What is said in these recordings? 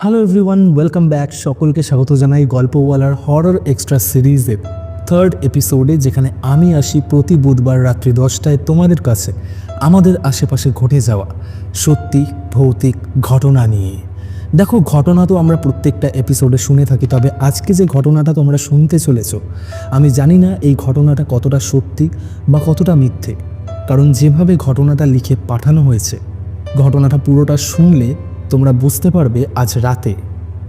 Hello everyone welcome back সকলকে স্বাগত জানাই গল্পওয়ালার হরর এক্সট্রা সিরিজের থার্ড এপিসোডে যেখানে আমি আসি প্রতি বুধবার রাত্রি দশটায় তোমাদের কাছে। আমাদের আশেপাশে ঘটে যাওয়া সত্যি ভৌতিক ঘটনা নিয়ে। দেখো, ঘটনা তো আমরা প্রত্যেকটা এপিসোডে শুনে থাকি, তবে আজকে যে ঘটনাটা তোমরা শুনতে চলেছ, আমি জানি না এই ঘটনাটা কতটা সত্যি বা কতটা মিথ্যে। কারণ যেভাবে ঘটনাটা লিখে পাঠানো হয়েছে, ঘটনাটা পুরোটা শুনলে তোমরা বুঝতে পারবে আজ রাতে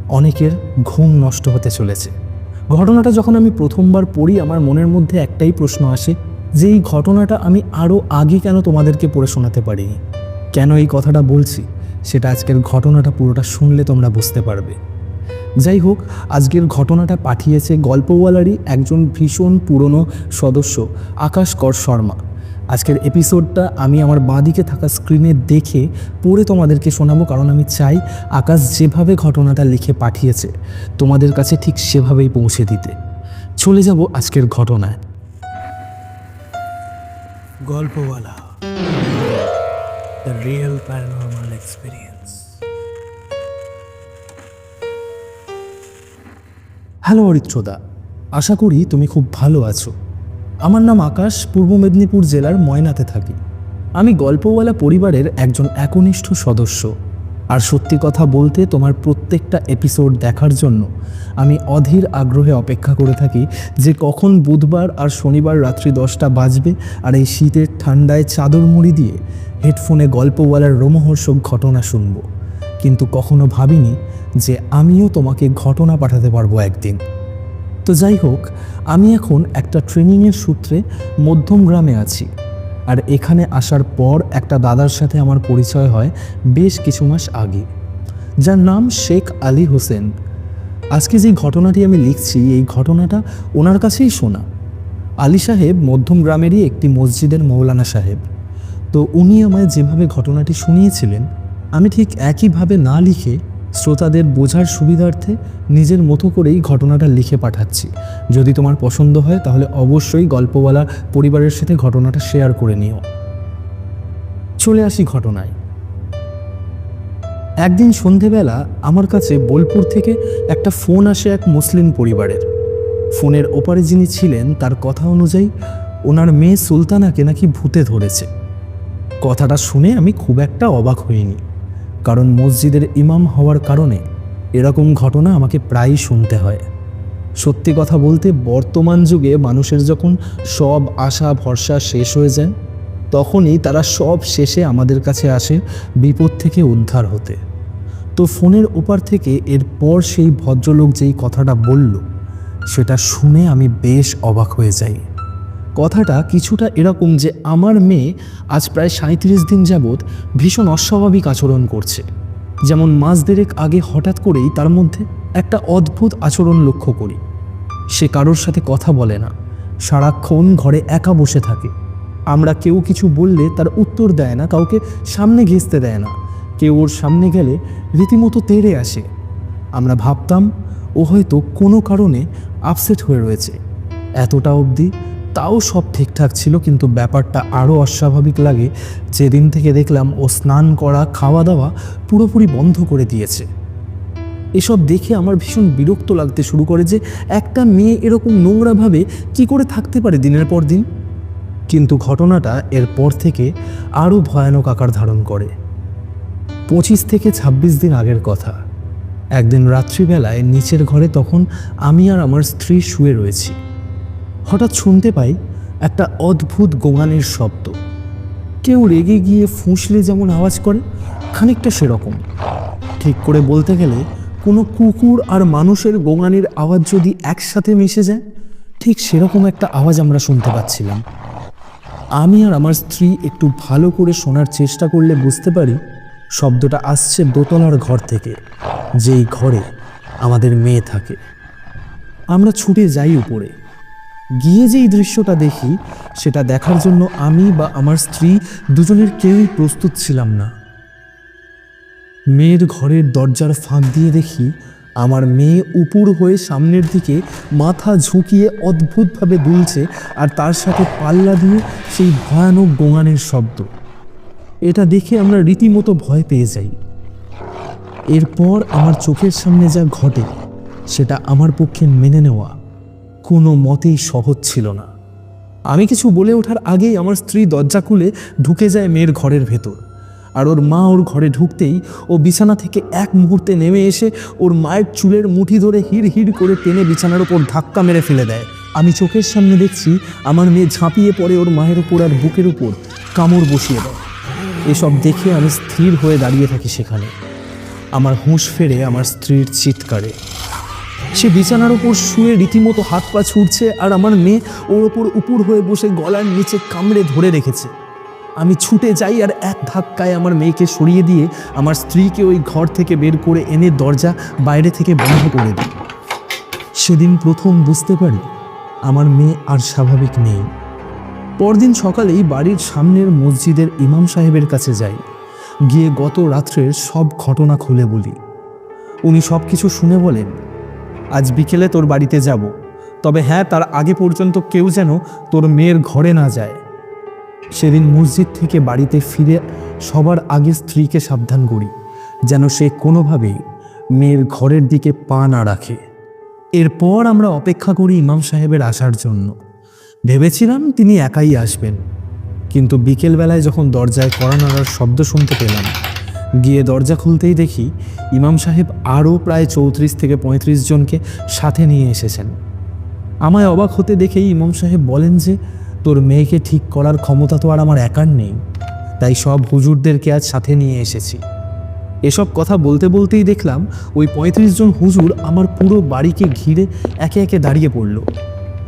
অনেকের ঘুম নষ্ট হতে চলেছে। ঘটনাটা যখন আমি প্রথমবার পড়ি, আমার মনের মধ্যে একটাই প্রশ্ন আসে, যে এই ঘটনাটা আমি আরও আগে কেন তোমাদেরকে পড়ে শোনাতে পারিনি? কেন এই কথাটা বলছি? সেটা আজকের ঘটনাটা পুরোটা শুনলে তোমরা বুঝতে পারবে। যাই হোক, আজকের ঘটনাটা পাঠিয়েছে গল্পওয়ালারই একজন ভীষণ পুরনো সদস্য, আকাশ কর শর্মা। আজকের এপিসোডটা আমি আমার বাঁদিকে থাকা স্ক্রিনে দেখে পড়ে তোমাদেরকে শোনাবো কারণ আমি চাই আকাশ যেভাবে ঘটনাটা লিখে পাঠিয়েছে তোমাদের কাছে ঠিক সেভাবেই পৌঁছে দিতে। চলে যাব আজকের ঘটনায়। Galpowala the real paranormal experience hello অরিত্রদা। আশা করি তুমি খুব ভালো আছো। আমার নাম আকাশ, পূর্ব মেদিনীপুর জেলার ময়নাতে থাকি। আমি গল্পওয়ালা পরিবারের একজন একনিষ্ঠ সদস্য। আর সত্যি কথা বলতে তোমার প্রত্যেকটা এপিসোড দেখার জন্য আমি অধীর আগ্রহে অপেক্ষা করে থাকি যে কখন বুধবার আর শনিবার রাত্রি দশটা বাজবে আর এই শীতের ঠান্ডায় চাদর মুড়ি দিয়ে হেডফোনে গল্পওয়ালার রোমহর্ষক ঘটনা শুনব। কিন্তু কখনো ভাবিনি যে আমিও তোমাকে ঘটনা পাঠাতে পারব একদিন। তো যাই হোক, আমি এখন একটা ট্রেনিংয়ের সূত্রে মধ্যম গ্রামে আছি। আর এখানে আসার পর একটা দাদার সাথে আমার পরিচয় হয় বেশ কিছু মাস আগে। যার নাম শেখ আলী হোসেন। আজকে যে ঘটনাটি আমি লিখছি, এই ঘটনাটা ওনার কাছেই শোনা। আলী সাহেব মধ্যম গ্রামেরই একটি মসজিদের মৌলানা সাহেব। তো উনি আমায় যেভাবে ঘটনাটি শুনিয়েছিলেন, আমি ঠিক একইভাবে না লিখে শ্রোতাদের বোঝার সুবিধার্থে নিজের মতো করেই ঘটনাটা লিখে পাঠাচ্ছি। যদি তোমার পছন্দ হয়, তাহলে অবশ্যই গল্পওয়ালা পরিবারের সাথে ঘটনাটা শেয়ার করে নিও। চলে আসি ঘটনায়। একদিন সন্ধেবেলা আমার কাছে বোলপুর থেকে একটা ফোন আসে এক মুসলিম পরিবারের। ফোনের ওপারে যিনি ছিলেন, তার কথা অনুযায়ী ওনার মেয়ে সুলতানাকে নাকি ভূতে ধরেছে। কথাটা শুনে আমি খুব একটা অবাক হইনি। কারণ মসজিদের ইমাম হওয়ার কারণে এরকম ঘটনা আমাকে প্রায়ই শুনতে হয়। সত্যি কথা বলতে বর্তমান যুগে মানুষের যখন সব আশা, ভরসা শেষ হয়ে যায়, তখনই তারা সব শেষে আমাদের কাছে আসে বিপদ থেকে উদ্ধার হতে। তো ফোনের ওপার থেকে এরপর সেই ভদ্রলোক যেই কথাটা বলল, সেটা শুনে আমি বেশ অবাক হয়ে যাই। কথাটা কিছুটা এরকম যে আমার মেয়ে আজ প্রায় সাঁত্রিশ দিন যাবৎ ভীষণ অস্বাভাবিক আচরণ করছে। যেমন মাস দেড়েক আগে হঠাৎ করেই তার মধ্যে একটা অদ্ভুত আচরণ লক্ষ্য করি। সে কারোর সাথে কথা বলে না। সারাক্ষণ ঘরে একা বসে থাকে। আমরা কেউ কিছু বললে তার উত্তর দেয় না, কাউকে সামনে ঘেঁচতে দেয় না। কেউ ওর সামনে গেলে রীতিমতো তেড়ে আসে। আমরা ভাবতাম, ও হয়তো কোনো কারণে আপসেট হয়ে রয়েছে। এতটা অবধি তাও সব ঠিকঠাক ছিল, কিন্তু ব্যাপারটা আরও অস্বাভাবিক লাগে। যেদিন থেকে দেখলাম ও স্নান করা, খাওয়া দাওয়া পুরোপুরি বন্ধ করে দিয়েছে। এসব দেখে আমার ভীষণ বিরক্ত লাগতে শুরু করে যে একটা মেয়ে এরকম নোংরাভাবে কি করে থাকতে পারে দিনের পর দিন। কিন্তু ঘটনাটা এরপর থেকে আরও ভয়ানক আকার ধারণ করে। পঁচিশ থেকে ২৬ দিন আগের কথা। একদিন রাত্রিবেলায় নিচের ঘরে তখন আমি আর আমার স্ত্রী শুয়ে রয়েছি। হঠাৎ শুনতে পাই একটা অদ্ভুত গোঙানির শব্দ। কেউ রেগে গিয়ে ফুঁসলে যেমন আওয়াজ করে, খানিকটা সেরকম। ঠিক করে বলতে গেলে, কোনো কুকুর আর মানুষের গোঙানির আওয়াজ যদি একসাথে মিশে যায়, ঠিক সেরকম একটা আওয়াজ আমরা শুনতে পাচ্ছিলাম। আমি আর আমার স্ত্রী একটু ভালো করে শোনার চেষ্টা করলে বুঝতে পারি, শব্দটা আসছে দোতলার ঘর থেকে, যেই ঘরে আমাদের মেয়ে থাকে। আমরা ছুটে যাই উপরে। গিয়ে যেই দৃশ্যটা দেখি, সেটা দেখার জন্য আমি বা আমার স্ত্রী দুজনের কেউই প্রস্তুত ছিলাম না। মেয়ের ঘরের দরজার ফাঁক দিয়ে দেখি, আমার মেয়ে উপুর হয়ে সামনের দিকে মাথা ঝুঁকিয়ে অদ্ভুতভাবে দুলছে আর তার সাথে পাল্লা দিয়ে সেই ভয়ানক গোঙানের শব্দ। এটা দেখে আমরা রীতিমতো ভয় পেয়ে যাই। এরপর আমার চোখের সামনে যা ঘটে, সেটা আমার পক্ষে মেনে নেওয়া। কোনো মতেই সহজ ছিল না। আমি কিছু বলে ওঠার আগেই আমার স্ত্রী দরজা খুলে ঢুকে যায় মেয়ের ঘরের ভেতর। আর ওর মা ওর ঘরে ঢুকতেই ও বিছানা থেকে এক মুহূর্তে নেমে এসে ওর মায়ের চুলের মুঠি ধরে হিড় হিড় করে টেনে বিছানার ওপর ধাক্কা মেরে ফেলে দেয়। আমি চোখের সামনে দেখছি আমার মেয়ে ঝাঁপিয়ে পড়ে ওর মায়ের উপর আর বুকের উপর কামড় বসিয়ে দেয়। এসব দেখে আমি স্থির হয়ে দাঁড়িয়ে থাকি সেখানে। আমার হুঁশ ফেরে আমার স্ত্রীর চিৎকারে। সে বিছানার ওপর শুয়ে রীতিমতো হাত পা ছুটছে আর আমার মেয়ে ওর ওপর উপুর হয়ে বসে গলার নিচে কামড়ে ধরে রেখেছে। আমি ছুটে যাই আর এক ধাক্কায় আমার মেয়েকে সরিয়ে দিয়ে আমার স্ত্রীকে ওই ঘর থেকে বের করে এনে দরজা বাইরে থেকে বন্ধ করে দিই। সেদিন প্রথম বুঝতে পারি আমার মেয়ে আর স্বাভাবিক নেই। পরদিন সকালেই বাড়ির সামনের মসজিদের ইমাম সাহেবের কাছে যাই। গিয়ে গত রাত্রের সব ঘটনা খুলে বলি। উনি সব কিছু শুনে বলেন আজ বিকেলে তোর বাড়িতে যাব। তবে হ্যাঁ তার আগে পর্যন্ত কেউ যেন তোর মেয়ের ঘরে না যায়। সেদিন মসজিদ থেকে বাড়িতে ফিরে সবার আগে স্ত্রীকে সাবধান করি, যেন সে কোনোভাবেই মেয়ের ঘরের দিকে পা না রাখে। এরপর আমরা অপেক্ষা করি ইমাম সাহেবের আসার জন্য। ভেবেছিলাম তিনি একাই আসবেন, কিন্তু বিকেলবেলায় যখন দরজায় কড়া নাড়ার শব্দ শুনতে পেলাম গিয়ে দরজা খুলতেই দেখি ইমাম সাহেব আরও প্রায় চৌত্রিশ থেকে পঁয়ত্রিশ জনকে সাথে নিয়ে এসেছেন। আমায় অবাক হতে দেখেই ইমাম সাহেব বলেন যে, তোর মেয়েকে ঠিক করার ক্ষমতা তো আর আমার একার নেই। তাই সব হুজুরদেরকে আজ সাথে নিয়ে এসেছি। এসব কথা বলতে বলতেই দেখলাম ওই পঁয়ত্রিশ জন হুজুর আমার পুরো বাড়িকে ঘিরে একে একে দাঁড়িয়ে পড়ল।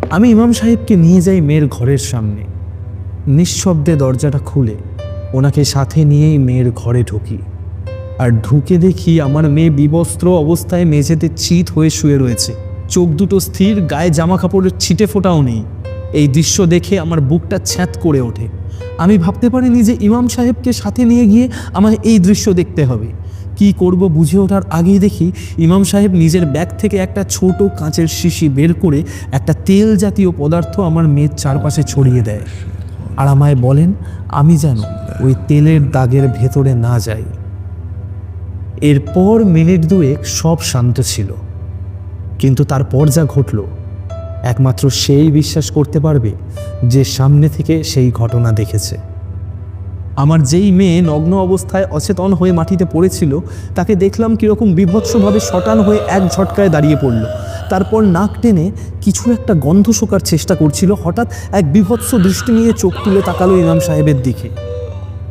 আমি ইমাম সাহেবকে নিয়ে যাই মেয়ের ঘরের সামনে। নিঃশব্দে দরজাটা খুলে ওনাকে সাথে নিয়েই মেয়ের ঘরে ঢুকি। আর ঢুকে দেখি আমার মেয়ে বিবস্ত্র অবস্থায় মেঝেতে চিত হয়ে শুয়ে রয়েছে। চোখ দুটো স্থির, গায়ে জামা কাপড়ের ছিটে ফোটাও নেই। এই দৃশ্য দেখে আমার বুকটা ছ্যাঁত করে ওঠে। আমি ভাবতে পারিনি যে ইমাম সাহেবকে সাথে নিয়ে গিয়ে আমার এই দৃশ্য দেখতে হবে। কি করব বুঝে ওঠার আগেই দেখি ইমাম সাহেব নিজের ব্যাগ থেকে একটা ছোট কাঁচের শিশি বের করে একটা তেল জাতীয় পদার্থ আমার মেয়ের চারপাশে ছড়িয়ে দেয়। আর আমায় বলেন, আমি যেন ওই তেলের দাগের ভেতরে না যাই। এরপর মিনিট দুয়েক সব শান্ত ছিল। কিন্তু তারপর যা ঘটল, একমাত্র সেই বিশ্বাস করতে পারবে যে সামনে থেকে সেই ঘটনা দেখেছে। আমার যেই মেয়ে নগ্ন অবস্থায় অচেতন হয়ে মাটিতে পড়েছিল, তাকে দেখলাম কীরকম বিভৎসভাবে শটান হয়ে এক ঝটকায় দাঁড়িয়ে পড়ল। তারপর নাক টেনে কিছু একটা গন্ধ শোকার চেষ্টা করছিল, হঠাৎ এক বিভৎস দৃষ্টি নিয়ে চোখ তুলে তাকালো ইমাম সাহেবের দিকে।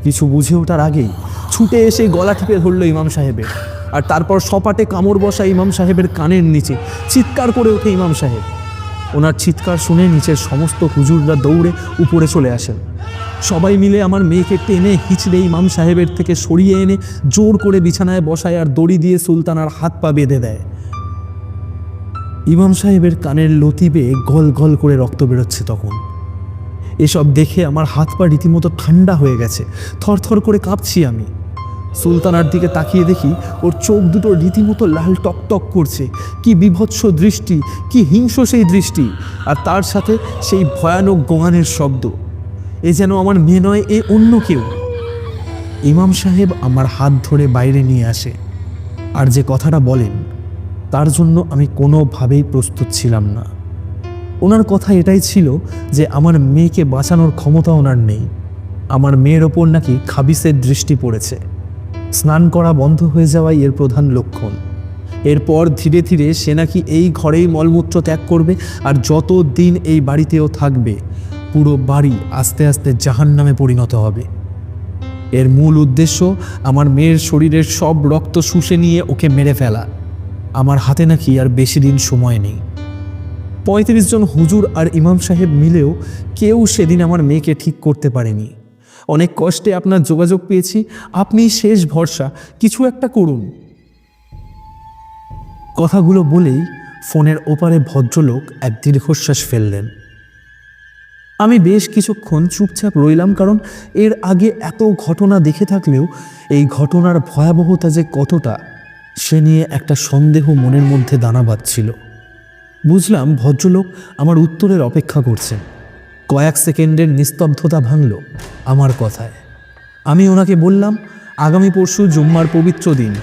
কিছু বুঝে ওঠার আগেই ছুটে এসে গলা টিপে ধরলো ইমাম সাহেবের। আর তারপর সপাটে কামড় বসা ইমাম সাহেবের কানের নিচে চিৎকার করে ওঠে ইমাম সাহেব। ওনার চিৎকার শুনে নিচের সমস্ত হুজুররা দৌড়ে উপরে চলে আসেন। সবাই মিলে আমার মেয়েকে টেনে হিচড়ে ইমাম সাহেবের থেকে সরিয়ে এনে জোর করে বিছানায় বসায় আর দড়ি দিয়ে সুলতানার হাত পা বেঁধে দেয়। ইমাম সাহেবের কানের লতি বেয়ে গল গল করে রক্ত বেরোচ্ছে তখন। এসব দেখে আমার হাত পা রীতিমতো ঠান্ডা হয়ে গেছে, থরথর করে কাঁপছি আমি। সুলতানার দিকে তাকিয়ে দেখি ওর চোখ দুটো রীতিমতো লাল টকটক করছে, কি বিভৎস দৃষ্টি, কি হিংস্র সেই দৃষ্টি, আর তার সাথে সেই ভয়ানক গোঙানের শব্দ, এ যেন আমার মেয়ে নয়, এ অন্য কেউ। ইমাম সাহেব আমার হাত ধরে বাইরে নিয়ে আসে, আর যে কথাটা বলেন তার জন্য আমি কোনোভাবেই প্রস্তুত ছিলাম না। ওনার কথা এটাই ছিল যে আমার মেয়েকে বাঁচানোর ক্ষমতা ওনার নেই। আমার মেয়ের ওপর নাকি খাবিসের দৃষ্টি পড়েছে। স্নান করা বন্ধ হয়ে যাওয়াই এর প্রধান লক্ষণ। এরপর ধীরে ধীরে সে নাকি এই ঘরেই মলমূত্র ত্যাগ করবে আর যত দিন এই বাড়িতেও থাকবে, পুরো বাড়ি আস্তে আস্তে জাহান নামে পরিণত হবে। এর মূল উদ্দেশ্য আমার মেয়ের শরীরের সব রক্ত শুষে নিয়ে ওকে মেরে ফেলা। আমার হাতে নাকি আর বেশি দিন সময় নেই। পঁয়ত্রিশ জন হুজুর আর ইমাম সাহেব মিলেও কেউ সেদিন আমার মেয়েকে ঠিক করতে পারেনি। অনেক কষ্টে আপনার যোগাযোগ পেয়েছি, আপনি শেষ ভরসা, কিছু একটা করুন। কথাগুলো বলেই ফোনের ওপারে ভদ্রলোক এক দীর্ঘশ্বাস ফেললেন। আমি বেশ কিছুক্ষণ চুপচাপ রইলাম কারণ এর আগে এত ঘটনা দেখে থাকলেও এই ঘটনার ভয়াবহতা যে কতটা সে নিয়ে একটা সন্দেহ মনের মধ্যে দানা বাঁধছিল। বুঝলাম ভদ্রলোক আমার উত্তরের অপেক্ষা করছেন। কয়েক সেকেন্ডের নিস্তব্ধতা ভাঙল আমার কথায়। আমি ওনাকে বললাম, আগামী পরশু জুম্মার পবিত্র দিন।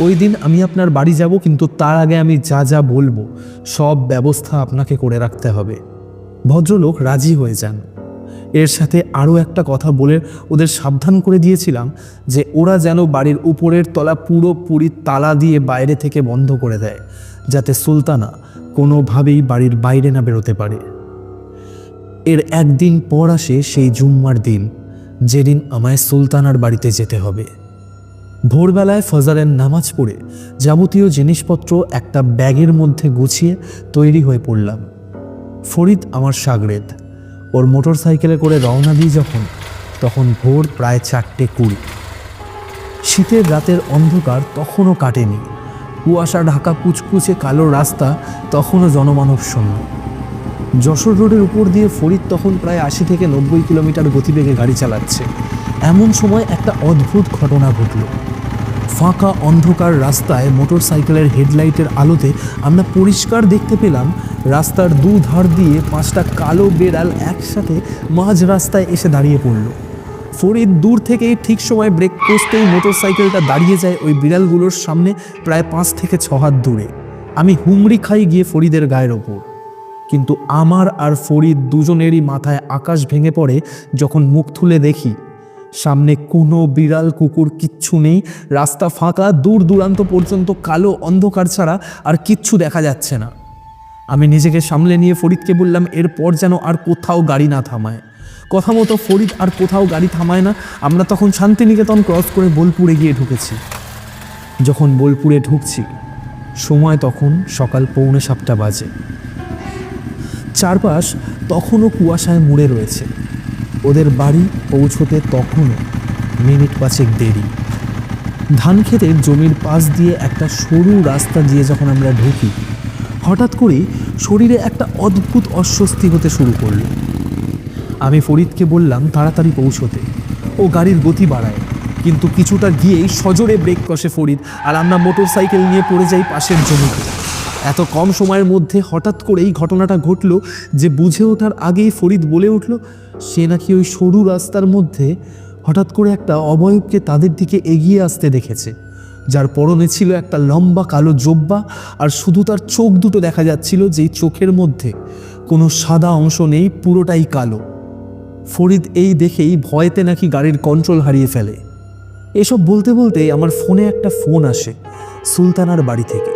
ওই দিন আমি আপনার বাড়ি যাব, কিন্তু তার আগে আমি যা যা বলব, সব ব্যবস্থা আপনাকে করে রাখতে হবে। ভদ্রলোক রাজি হয়ে যান। এর সাথে আরও একটা কথা বলে ওদের সাবধান করে দিয়েছিলাম যে ওরা যেন বাড়ির উপরের তলা পুরোপুরি তালা দিয়ে বাইরে থেকে বন্ধ করে দেয়, যাতে সুলতানা কোনোভাবেই বাড়ির বাইরে না বেরোতে পারে। এর একদিন পর আসে সেই জুম্মার দিন, যেদিন আমায় সুলতানার বাড়িতে যেতে হবে। ভোরবেলায় ফজারের নামাজ পড়ে যাবতীয় জিনিসপত্র একটা ব্যাগের মধ্যে গুছিয়ে তৈরি হয়ে পড়লাম। ফরিদ আমার সাগরেদ। ওর মোটর সাইকেলে করে রওনা দিই যখন, তখন ভোর প্রায় চারটে কুড়ি। শীতের রাতের অন্ধকার তখনও কাটেনি। কুয়াশা ঢাকা কুচকুচে কালো রাস্তা তখনও জনমানব শূন্য। যশোর রোডের উপর দিয়ে ফরিদ তখন প্রায় আশি থেকে নব্বই কিলোমিটার গতিবেগে গাড়ি চালাচ্ছে। এমন সময় একটা অদ্ভুত ঘটনা ঘটল। ফাঁকা অন্ধকার রাস্তায় মোটর সাইকেলের হেডলাইটের আলোতে আমরা পরিষ্কার দেখতে পেলাম রাস্তার দু ধার দিয়ে পাঁচটা কালো বেড়াল একসাথে মাঝ রাস্তায় এসে দাঁড়িয়ে পড়ল। ফরিদ দূর থেকেই ঠিক সময় ব্রেক মোটর সাইকেলটা দাঁড়িয়ে যায় ওই বিড়ালগুলোর সামনে প্রায় পাঁচ থেকে ছ হাত দূরে। আমি হুমড়ি খাই গিয়ে ফরিদের গায়ের ওপর। কিন্তু আমার আর ফরিদ দুজনেরই মাথায় আকাশ ভেঙে পড়ে যখন মুখ তুলে দেখি, সামনে কোনো বিড়াল কুকুর কিচ্ছু নেই, রাস্তা ফাঁকা, দূর দূরান্ত পর্যন্ত কালো অন্ধকার ছাড়া আর কিচ্ছু দেখা যাচ্ছে না। আমি নিজেকে সামলে নিয়ে ফরিদকে বললাম, এরপর যেন আর কোথাও গাড়ি না থামায়। কথা মতো ফরিদ আর কোথাও গাড়ি থামায় না। আমরা তখন শান্তিনিকেতন ক্রস করে বোলপুরে গিয়ে ঢুকেছি। যখন বোলপুরে ঢুকছি, সময় তখন সকাল পৌনে সাতটা বাজে। চারপাশ তখনও কুয়াশায় মুড়ে রয়েছে। ওদের বাড়ি পৌঁছতে তখনও মিনিট পাঁচেক দেরি। ধান ক্ষেতের জমির পাশ দিয়ে একটা সরু রাস্তা দিয়ে যখন আমরা ঢুকি হঠাৎ করে শরীরে একটা অদ্ভুত অস্বস্তি হতে শুরু করল। আমি ফরিদকে বললাম, তাড়াতাড়ি পৌঁছতে। ও গাড়ির গতি বাড়ায়, কিন্তু কিছুটা গিয়েই সজোরে ব্রেক কষে ফরিদ, আর আমরা মোটর সাইকেল নিয়ে পড়ে যাই পাশের জমিতে। এত কম সময়ের মধ্যে হঠাৎ করেই ঘটনাটা ঘটলো যে বুঝে ওঠার আগেই ফরিদ বলে উঠল, সে নাকি ওই সরু রাস্তার মধ্যে হঠাৎ করে একটা অবয়বকে তাদের দিকে এগিয়ে আসতে দেখেছে। যার পরনে ছিল একটা লম্বা কালো জব্বা আর শুধু তার চোখ দুটো দেখা যাচ্ছিল যেই চোখের মধ্যে। কোনো সাদা অংশ নেই, পুরোটাই কালো। ফরিদ এই দেখেই ভয়েতে নাকি গাড়ির কন্ট্রোল হারিয়ে ফেলে। এসব বলতে বলতে আমার ফোনে একটা ফোন আসে, সুলতানার বাড়ি থেকে।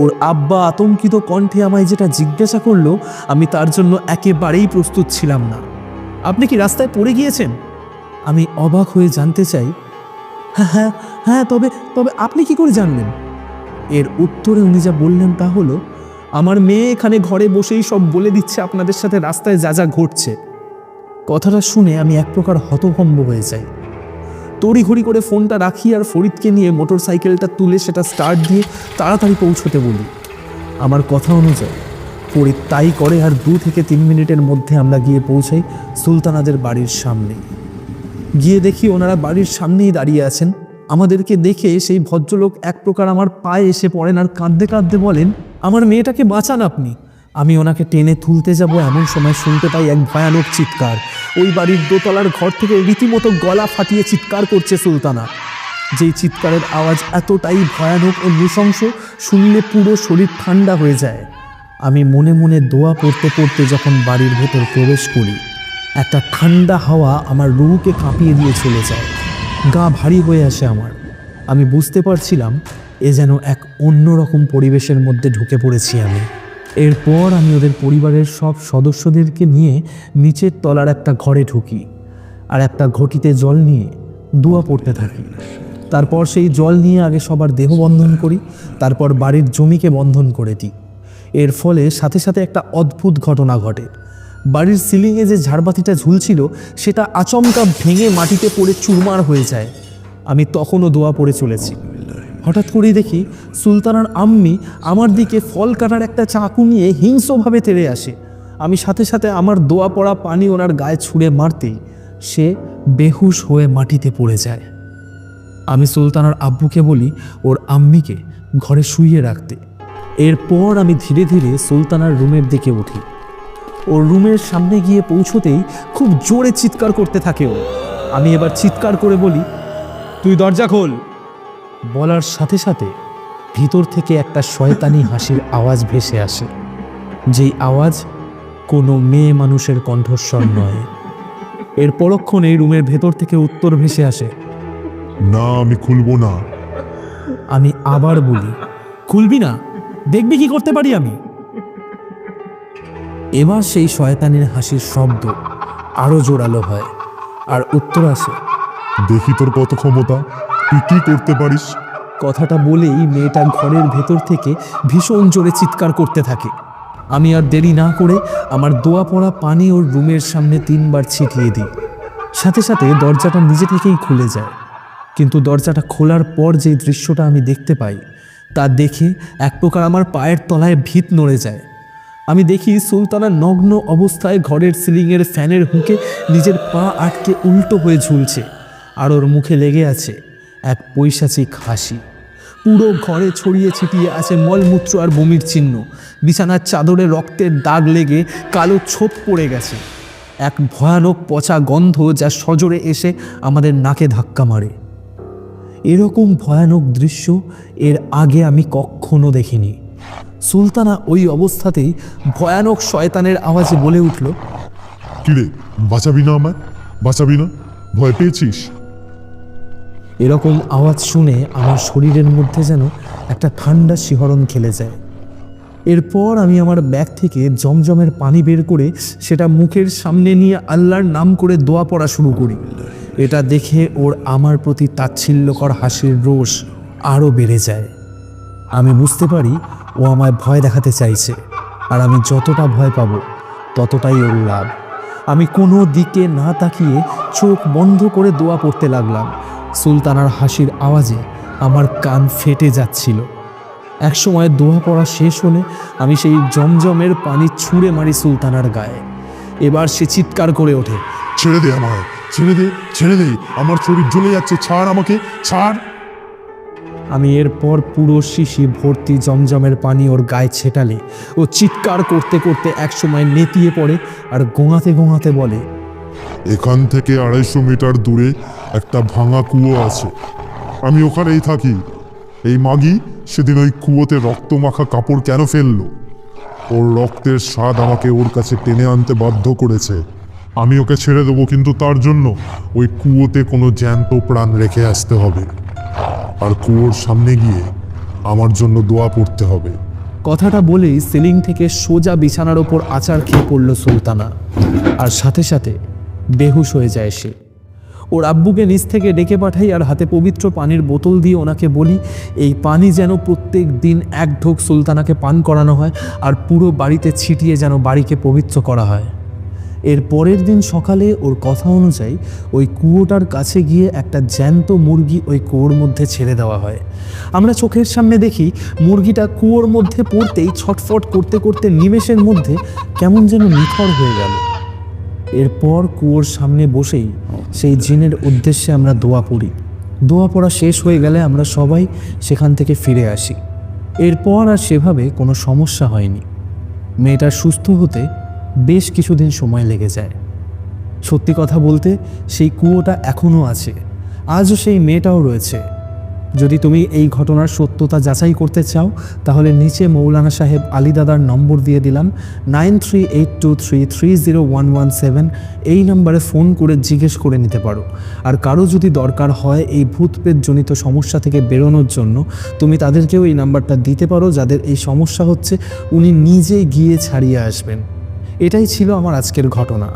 ওর আব্বা আতঙ্কিত কণ্ঠে আমায় যেটা জিজ্ঞাসা করল, আমি তার জন্য একেবারেই প্রস্তুত ছিলাম না। আপনি কি রাস্তায় পড়ে গিয়েছেন? আমি অবাক হয়ে জানতে চাই হ্যাঁ হ্যাঁ হ্যাঁ তবে তবে আপনি কি করে জানলেন? এর উত্তরে উনি যা বললেন তা হলো, আমার মেয়ে এখানে ঘরে বসেই সব বলে দিচ্ছে আপনাদের সাথে রাস্তায় যা যা ঘটছে। কথাটা শুনে আমি এক প্রকার হতভম্ব হয়ে যাই। তড়িঘড়ি করে ফোনটা রাখি আর ফরিদকে নিয়ে মোটর সাইকেলটা তুলে সেটা স্টার্ট দিয়ে তাড়াতাড়ি পৌঁছতে বলি। আমার কথা অনুযায়ী, ফরিদ তাই করে আর দু থেকে তিন মিনিটের মধ্যে আমরা গিয়ে পৌঁছাই সুলতানাদের বাড়ির সামনে গিয়ে দেখি ওনারা বাড়ির সামনেই দাঁড়িয়ে আছেন। আমাদেরকে দেখে সেই ভদ্রলোক এক প্রকার আমার পায়ে এসে পড়েন আর কাঁদতে কাঁদতে বলেন, আমার মেয়েটাকে বাঁচান আপনি। আমি ওনাকে টেনে তুলতে যাব এমন সময় শুনতে পাই এক ভয়ানক চিৎকার। ওই বাড়ির দোতলার ঘর থেকে রীতিমতো গলা ফাটিয়ে চিৎকার করছে সুলতানা। যেই চিৎকারের আওয়াজ এতটাই ভয়ানক ও নৃশংস, শুনলে পুরো শরীর ঠান্ডা হয়ে যায়। আমি মনে মনে দোয়া পড়তে পড়তে যখন বাড়ির ভেতর প্রবেশ করি একটা ঠান্ডা হাওয়া আমার রুকে কাঁপিয়ে দিয়ে চলে যায়। গা ভারী হয়ে আসে আমার। আমি বুঝতে পারছিলাম এ যেন এক অন্যরকম পরিবেশের মধ্যে ঢুকে পড়েছি আমি। এরপর আমি ওদের পরিবারের সব সদস্যদেরকে নিয়ে নিচের তলার একটা ঘরে ঢুকি আর একটা ঘটিতে জল নিয়ে দোয়া পড়তে থাকি। তারপর সেই জল নিয়ে আগে সবার দেহ বন্ধন করি, তারপর বাড়ির জমিকে বন্ধন করে দিই। এর ফলে সাথে সাথে একটা অদ্ভুত ঘটনা ঘটে। বাড়ির সিলিংয়ে যে ঝাড়বাতিটা ঝুলছিল, সেটা আচমকা ভেঙে মাটিতে পড়ে চুরমার হয়ে যায়। আমি তখনও দোয়া পড়ে চলেছি। হঠাৎ করেই দেখি সুলতানার আম্মি আমার দিকে ফল কাটার একটা চাকু নিয়ে হিংস্রভাবে তেড়ে আসে। আমি সাথে সাথে আমার দোয়া পড়া পানি ওনার গায়ে ছুঁড়ে মারতেই সে বেহুশ হয়ে মাটিতে পড়ে যায়। আমি সুলতানার আব্বুকে বলি, ওর আম্মিকে ঘরে শুইয়ে রাখতে। এরপর আমি ধীরে ধীরে সুলতানার রুমের দিকে উঠি। ওর রুমের সামনে গিয়ে পৌঁছতেই খুব জোরে চিৎকার করতে থাকে ও। আমি এবার চিৎকার করে বলি তুই দরজা খোল। বলার সাথে সাথে ভিতর থেকে একটা শয়তানি হাসির আওয়াজ ভেসে আসে যেই আওয়াজ কোনো মেয়ে মানুষের কণ্ঠস্বর নয়। এর পরক্ষণেই রুমের ভেতর থেকে উত্তর ভেসে আসে না আমি খুলবো না। আমি আবার বলি খুলবি না? দেখবি কি করতে পারি আমি? এবার সেই শয়তানের হাসির শব্দ আরও জোরালো হয় আর উত্তর আসে দেখি তোর কত ক্ষমতা তুই কি করতে পারিস? কথাটা বলেই মেয়েটা ঘরের ভেতর থেকে ভীষণ জোরে চিৎকার করতে থাকে। আমি আর দেরি না করে আমার দোয়া পড়া পানি ওর রুমের সামনে তিনবার ছিটিয়ে দিই। সাথে সাথে দরজাটা নিজে থেকেই খুলে যায়। কিন্তু দরজাটা খোলার পর যে দৃশ্যটা আমি দেখতে পাই তা দেখে এক প্রকার আমার পায়ের তলায় ভিত নড়ে যায়। আমি দেখি সুলতানা নগ্ন অবস্থায় ঘরের সিলিংয়ের ফ্যানের হুঁকে নিজের পা আটকে উল্টো হয়ে ঝুলছে আর ওর মুখে লেগে আছে এক পৈশাচিক হাসি। পুরো ঘরে ছড়িয়ে ছিটিয়ে আছে মলমূত্র আর বমির চিহ্ন। বিছানার চাদরে রক্তের দাগ লেগে কালো ছোপ পড়ে গেছে। এক ভয়ানক পচা গন্ধ যা সজোরে এসে আমাদের নাকে ধাক্কা মারে। এরকম ভয়ানক দৃশ্য এর আগে আমি কখনো দেখিনি। সুলতানা ওই অবস্থাতেই ভয়ানক শয়তানের আওয়াজে বলে উঠল কিরে বাঁচাবি না আমায়? বাঁচাবি না? ভয় পেয়েছিস? এরকম আওয়াজ শুনে আমার শরীরের মধ্যে যেন একটা ঠান্ডা শিহরণ খেলে যায়। এরপর আমি আমার ব্যাগ থেকে জমজমের পানি বের করে সেটা মুখের সামনে নিয়ে আল্লাহর নাম করে দোয়া পড়া শুরু করি। এটা দেখে ওর আমার প্রতি তাচ্ছিল্যকর হাসির রোষ আরও বেড়ে যায়। আমি বুঝতে পারি ও আমায় ভয় দেখাতে চাইছে। আর আমি যতটা ভয় পাবো, ততটাই ওর লাভ। আমি কোনো দিকে না তাকিয়ে চোখ বন্ধ করে দোয়া পড়তে লাগলাম। সুলতানার হাসির আওয়াজে আমার কান ফেটে যাচ্ছিল। একসময় দোয়া পড়া শেষ হলে আমি সেই জমজমের পানি ছুঁড়ে মারি সুলতানার গায়ে। এবার সে চিৎকার করে ওঠে, ছেড়ে দে আমায়, ছেড়ে দে ছেড়ে দে। আমার শরীর জ্বলে যাচ্ছে, ছাড় আমাকে, ছাড়। আমি এরপর পুরো শিশি ভর্তি জমজমের পানি ওর গায়ে ছেটালে ও চিৎকার করতে করতে একসময় নেতিয়ে পড়ে আর গোঙাতে গোঙাতে বলে, এখান থেকে আড়াইশো মিটার দূরে একটা ভাঙা কুয়ো আছে। আমি ওখানেই থাকি। এই মাগি সেদিন ওই কুয়োতে রক্ত মাখা কাপড় কেন ফেলল? ওর রক্তের স্বাদ আমাকে ওর কাছে টেনে আনতে বাধ্য করেছে। আমি ওকে ছেড়ে দেবো, কিন্তু তার জন্য ওই কুয়োতে কোনো জ্যান্ত প্রাণ রেখে আসতে হবে। আর কুয়োর সামনে গিয়ে আমার জন্য দোয়া পড়তে হবে। কথাটা বলেই সিলিং থেকে সোজা বিছানার ওপর আচার খেয়ে পড়ল সুলতানা। আর সাথে সাথে বেহুশ হয়ে যায় সে। ওর আব্বুকে নিচ থেকে ডেকে পাঠাই আর হাতে পবিত্র পানির বোতল দিয়ে ওনাকে বলি, এই পানি যেন প্রত্যেক দিন এক ঢোক সুলতানাকে পান করানো হয় আর পুরো বাড়িতে ছিটিয়ে যেন বাড়িকে পবিত্র করা হয়। এর পরের দিন সকালে ওর কথা অনুযায়ী ওই কুয়োটার কাছে গিয়ে একটা জ্যান্ত মুরগি ওই কুয়োর মধ্যে ছেড়ে দেওয়া হয়। আমরা চোখের সামনে দেখি মুরগিটা কুয়োর মধ্যে পড়তেই ছটফট করতে করতে নিমেষের মধ্যে কেমন যেন নিথর হয়ে গেল। এরপর কুয়োর সামনে বসেই সেই জিনের উদ্দেশ্যে আমরা দোয়া পড়ি। দোয়া পড়া শেষ হয়ে গেলে আমরা সবাই সেখান থেকে ফিরে আসি। এরপর আর সেভাবে কোনো সমস্যা হয়নি। মেয়েটার সুস্থ হতে বেশ কিছুদিন সময় লেগে যায়। সত্যি কথা বলতে, সেই কুয়োটা এখনও আছে। আজও সেই মেয়েটাও রয়েছে। যদি তুমি এই ঘটনার সত্যতা যাচাই করতে চাও, তাহলে নিচে মৌলানা সাহেব আলী দাদার নম্বর দিয়ে দিলাম nine three eight two three three zero one one seven. এই নম্বরে ফোন করে জিজ্ঞেস করে নিতে পারো। আর কারও যদি দরকার হয় এই ভূতপ্রেতজনিত সমস্যা থেকে বেরোনোর জন্য, তুমি তাদেরকেও এই নাম্বারটা দিতে পারো, যাদের এই সমস্যা হচ্ছে, উনি নিজে গিয়ে ছাড়িয়ে আসবেন। এটাই ছিল আমার আজকের ঘটনা।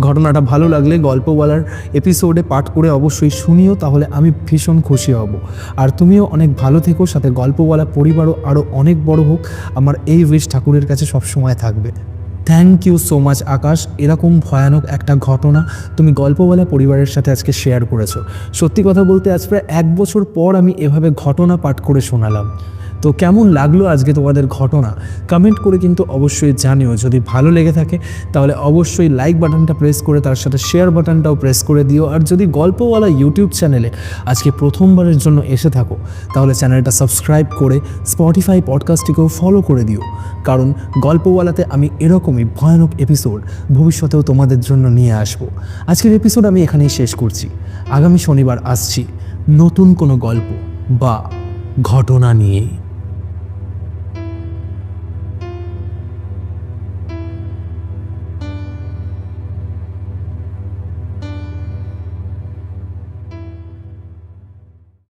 ঘটনাটা ভালো লাগলে গল্প বলার এপিসোডে পাঠ করে অবশ্যই শুনিও, তাহলে আমি ভীষণ খুশি হব। আর তুমিও অনেক ভালো থেকো, সাথে গল্প বলা পরিবারও আরও অনেক বড় হোক। আমার এই উইশ ঠাকুরের কাছে সবসময় থাকবে। Thank you so much Akash. এরকম ভয়ানক একটা ঘটনা তুমি গল্পওয়ালা পরিবারের সাথে আজকে শেয়ার করেছ। সত্যি কথা বলতে আজ প্রায় এক বছর পর আমি এভাবে ঘটনা পাঠ করে শোনালাম। তো কেমন লাগল আজকে তোমাদের ঘটনা? কমেন্ট করে কিন্তু অবশ্যই জানিও। যদি ভালো লেগে থাকে, তাহলে অবশ্যই লাইক বাটনটা প্রেস করে তার সাথে শেয়ার বাটনটাও প্রেস করে দিও। আর যদি গল্পওয়ালা ইউটিউব চ্যানেলে আজকে প্রথমবারের জন্য এসে থাকো, তাহলে চ্যানেলটা সাবস্ক্রাইব করে স্পটিফাই পডকাস্টটিকেও ফলো করে দিও। কারণ গল্পওয়ালাতে আমি এরকমই ভয়ানক এপিসোড ভবিষ্যতেও তোমাদের জন্য নিয়ে আসব। আজকের এপিসোড আমি এখানেই শেষ করছি। আগামী শনিবার আসছি নতুন কোনো গল্প বা ঘটনা নিয়ে।